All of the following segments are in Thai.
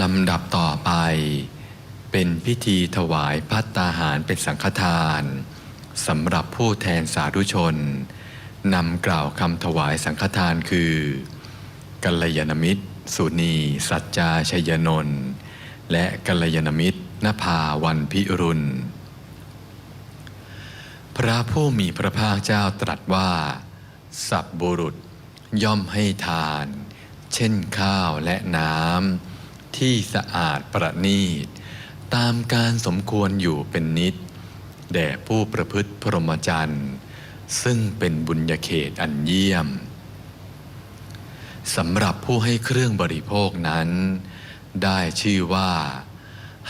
ลำดับต่อไป เป็นพิธีถวายพัตตาหารเป็นสังฆทานสำหรับผู้แทนสาธุชนนำกล่าวคำถวายสังฆทานคือกัลยาณมิตร สุนี สัจจาชยนนท์และกัลยาณมิตรนภาวันพิรุณ พระผู้มีพระภาคเจ้าตรัสว่า สับบุรุษย่อมให้ทาน เช่นข้าวและน้ำ ที่สะอาดประณีต ตามการสมควรอยู่เป็นนิด แด่ผู้ประพฤติพรหมจรรย์ ซึ่งเป็นบุญญาเขตอันเยี่ยมสำหรับผู้ให้เครื่องบริโภคนั้น ได้ชื่อว่า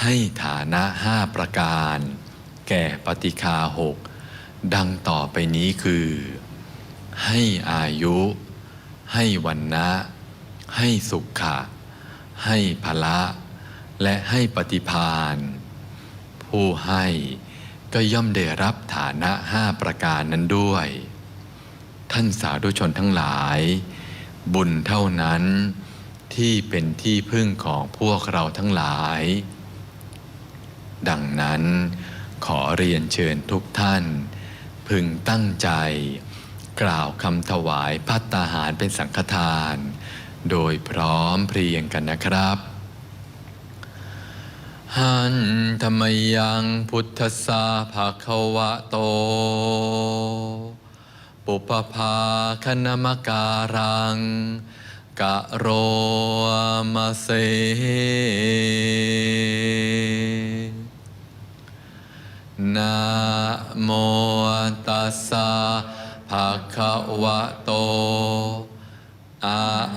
ให้ฐานะห้าประการ แก่ปฏิคาหกดังต่อไปนี้คือ ให้อายุ ให้วันนะ ให้สุขะ ให้พละและให้ปฏิพานผู้ให้ก็ย่อมได้รับฐานะห้าประการนั้นด้วย ท่านสาธุชนทั้งหลาย บุญเท่านั้นที่เป็นที่พึ่งของพวกเราทั้งหลาย ดังนั้นขอเรียนเชิญทุกท่าน พึงตั้งใจ กล่าวคำถวายพัตตาหารเป็นสังฆทาน โดยพร้อมเพรียงกันนะครับ หันธรรมยังพุทธสาภาควะโต ปุปภาคณมการัง กะโรมาเซนะโมตัสสะภะคะวะโต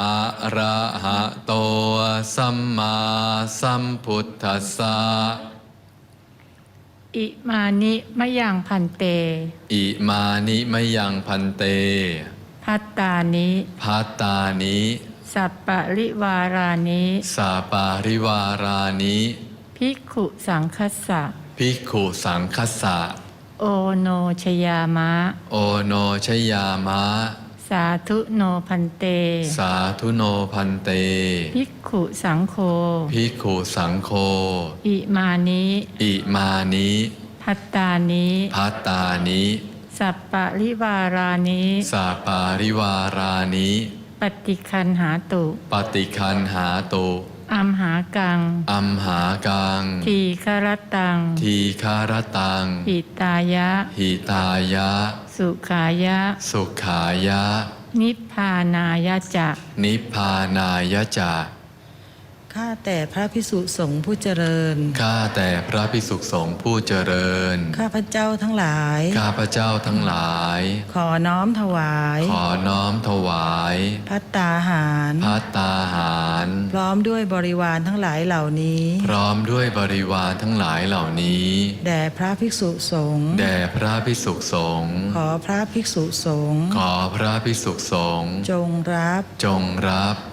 อะระหะโตสัมมาสัมพุทธัสสะ อิมานิมะยังพันเต อิมานิมะยังพันเต พัตตานิพัตตานิ สัปปะริวารานิสาปาริวารานิ ภิกขุสังคัสสะ ภิกขุสังคัสสะ โอโนชยามะ โอโนชยามะ สาธุโนพันเต สาธุโนพันเต ภิกขุสังโฆ ภิกขุสังโฆ อิมานิอิมานิพัตตานิพัตตานิสัปปะริวารานิสาปาริวารานิปฏิคันหาตุ ปฏิคันหาตุ อัมหากัง อัมหากัง ทีคารตัง ทีคารตัง หิตายะ หิตายะ สุขายะ สุขายะ นิพพานายะจะ นิพพานายะจะ ข้าแต่พระพิสุสงฆ์ผู้เจริญ ข้าแต่พระภิกษุสงฆ์ผู้เจริญ ข้าพระเจ้าทั้งหลาย ข้าพระเจ้าทั้งหลาย ขอน้อมถวาย ขอน้อมถวายพัตตาหารพัตตาหาร พร้อมด้วยบริวารทั้งหลายเหล่านี้ พร้อมด้วยบริวารทั้งหลายเหล่านี้ แด่พระภิกษุสงฆ์ แด่พระภิกษุสงฆ์ ขอพระภิกษุสงฆ์ ขอพระภิกษุสงฆ์ จงรับ จงรับ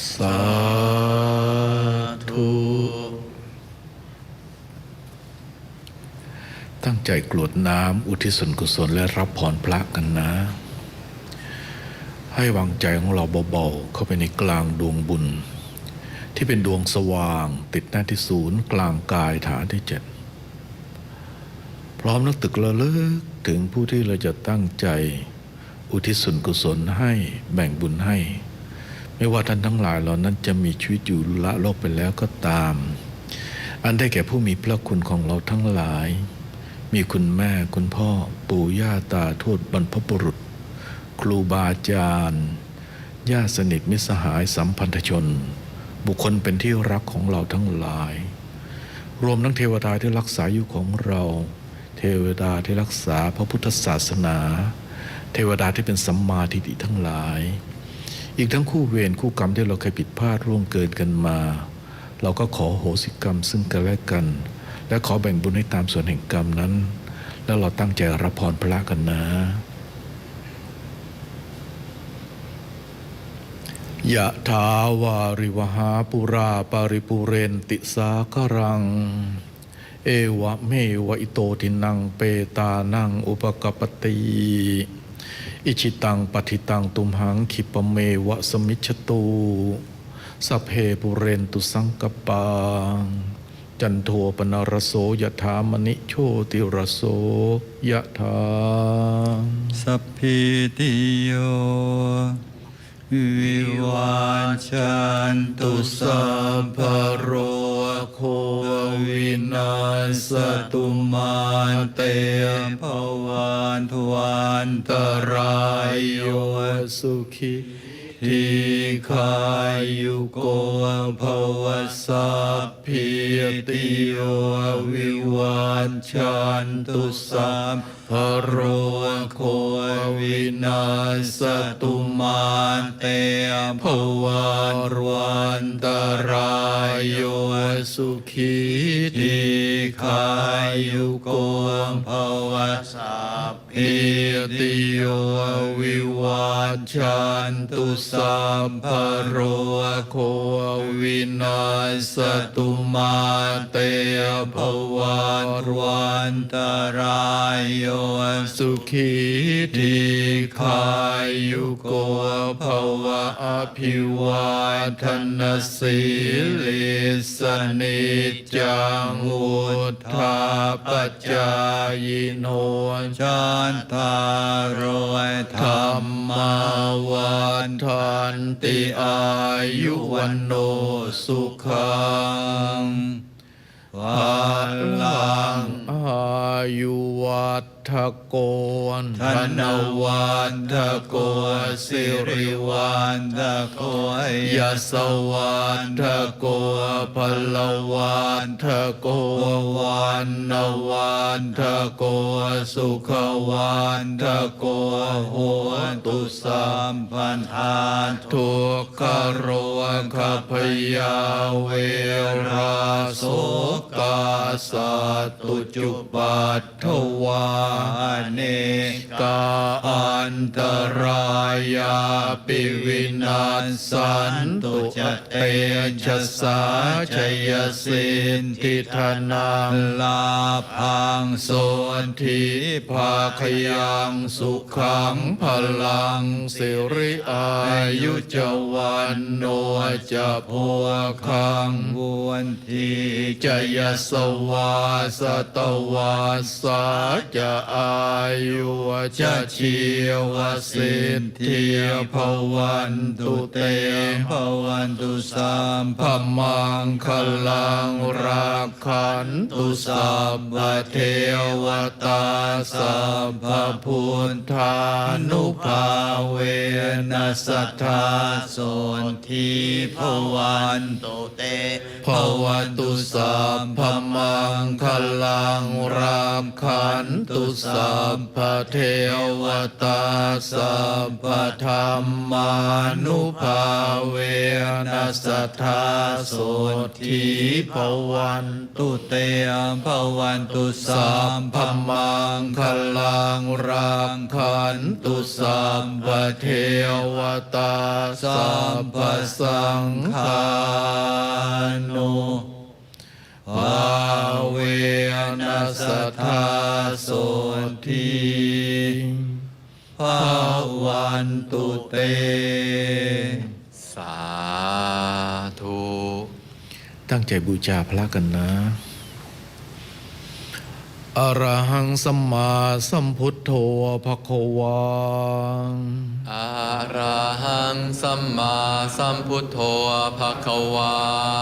สาธุตั้งใจกรวดน้ำอุทิศส่วนกุศลและรับพรพระกันนะ ให้วางใจของเราเบาๆ เข้าไปในกลางดวงบุญ ที่เป็นดวงสว่าง ติดหน้าที่ศูนย์กลางกายฐานที่เจ็ดพร้อมนึกตึกระลึกถึงผู้ที่เราจะตั้งใจ อุทิศส่วนกุศลให้แบ่งบุญให้ ไม่ว่าท่านทั้งหลายเหล่านั้นจะมีชีวิตอยู่ละโลกไปแล้วก็ตาม อันได้แก่ผู้มีพระคุณของเราทั้งหลาย มีคุณแม่คุณพ่อปู่ย่าตาทวดบรรพบุรุษ ครูบาอาจารย์ญาติสนิทมิสหายสัมพันธชน บุคคลเป็นที่รักของเราทั้งหลาย รวมทั้งเทวดาที่รักษาอยู่ของเรา เทวดาที่รักษาพระพุทธศาสนา เทวดาที่เป็นสัมมาทิฏฐิทั้งหลาย อีกทั้งคู่เวรคู่กรรมที่เราเคยผิดพลาดร่วงเกินกันมา เราก็ขอโหสิกรรมซึ่งกันและกัน และขอแบ่งบุญให้ตามส่วนแห่งกรรมนั้น แล้วเราตั้งใจรับพรพระกันนะ ยะถาวาริวหาปุราปาริปุเรนติสาครังเอวะเมวะอิโตทินังเปตานังอุปกปติ อิชิตังปฏิตังตุมหังคิปเมวะสมิชตุสัพเพปุเรนตุสังกปาจันโทปนรโสยถามณิโชติรโสยถาสัพพิติโยวิวาจันตุสัพพโร โควินาสตุมาเตภวันทวันตรายโยสุขิทีขายุโกภวสัพพิติโยวิวันจันตุสัพพะโรโควินาสตุมาเตภวันวันตรายโย สุขีติคายุโกภวสัพพิติโย วิวันตุสัพพโรโควินาสตุมาเตภวันวันตรายโยสุขิทีขายุโกภวะอภิวาทนาสีลิสนิจังวุธาปจายโนจันทารโยธรรมาวันทันติอายุวันโนสุขังภาลังอายุวัตฏโกนธนวันทโกสิริวันทโกยสวันทโกพลวันทโกวันนวันทโกสุขวันทโกโหตุสัมพันธาทุกขโรคพยาเวราโสกาสัตตุจุปัตถวาเนกาอันตรายาปิวินาสันตุจเตชะสาชยสินทิธนังลาพังโสทิภาคยังสุขังพลังสิริอายุจวันโนจะพวคังวนทีจยสวาสตวาสาจะอายุจะชีวสิทธิภวันตุเตภวันตุสัมภมังคลังรักขันตุสัพพเทวตาสัพพพุทธานุภาเวนัสธาโสนทีภวันตุเตภวันตุสัพพมังคลังรักขันตุสัพพเทวตาสัพพธรรมานุภาเวนัสทธาโสทีภวันตุเตภวันตุสัพพมังคลังรักขันตุสัพพเทวตาสัพพสังฆานุ สัทธาโสทีภาวันตุเต สาธุ ตั้งใจบูชาพระกันนะ อรหังสัมมาสัมพุทโธภควาอาระหังสัมมาสัมพุทโธภะคะวา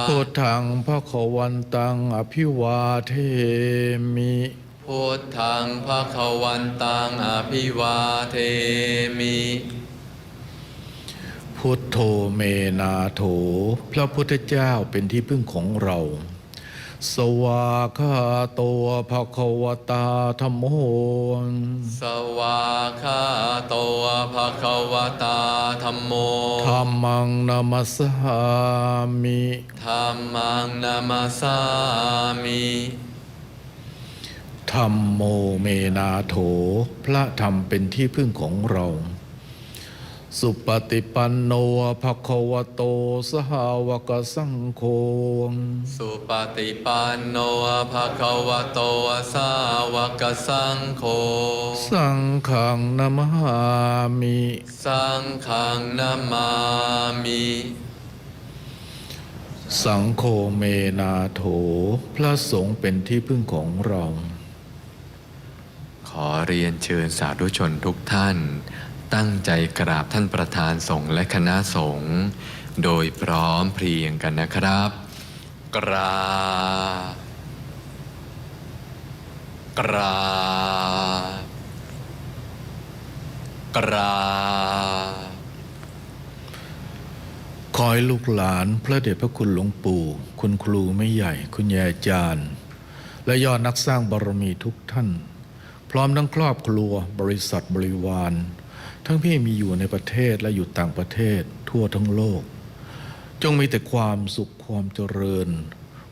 พุทธังภควันตังอภิวาเทมิพุพุทธังภะคะวันตังอภิวาเทมิพุทโธเมนาโถ พระพุทธเจ้าเป็นที่พึ่งของเรา สวากขาโตภะคะวตาธรรมโหสวาคาโตภะคะวตาธัมโมธรรมังนามัสสามิธัมมังนามาสามิธรรมโมเมนาโถ พระธรรมเป็นที่พึ่งของเรา สุปฏิปันโนภะคะวโตสหาวกสังโฆสุปฏิปันโนภะคะวะโตสาวกสังโฆสังฆังนามามิสังฆังนามามิสังโฆเมนาโถ พระสงฆ์เป็นที่พึ่งของเรา ขอเรียนเชิญสาธุชนทุกท่าน ตั้งใจกราบท่านประธานสงฆ์และคณะสงฆ์โดยพร้อมเพรียงกันนะครับ กราบกราบกราบขอให้ลูกหลานพระเดชพระคุณหลวงปู่ คุณครูไม่ใหญ่ คุณยายอาจารย์ และยอดนักสร้างบารมีทุกท่าน พร้อมทั้งครอบครัวบริษัทบริวาร ทั้งพี่มีอยู่ในประเทศและอยู่ต่างประเทศทั่วทั้งโลก จงมีแต่ความสุขความเจริญ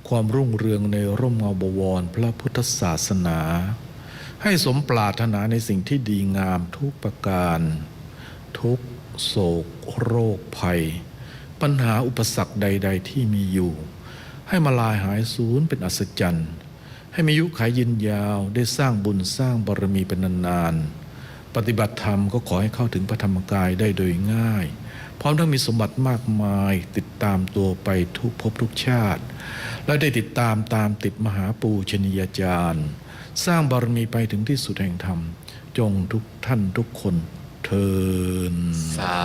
ความรุ่งเรืองในร่มเงาบวรพระพุทธศาสนา ให้สมปรารถนาในสิ่งที่ดีงามทุกประการ ทุกโศกโรคภัย ปัญหาอุปสรรคใด ๆ ที่มีอยู่ ให้มาลายหายสูญเป็นอัศจรรย์ ให้มีอายุขายยืนยาวได้สร้างบุญสร้างบารมีเป็นนานๆ ปฏิบัติธรรมก็ขอให้เข้าถึงพระธรรมกายได้โดยง่าย พร้อมทั้งมีสมบัติมากมายติดตามตัวไปทุกภพทุกชาติ และได้ติดตามตามติดมหาปูชนียาจารย์ สร้างบารมีไปถึงที่สุดแห่งธรรม จงทุกท่านทุกคนเทินสา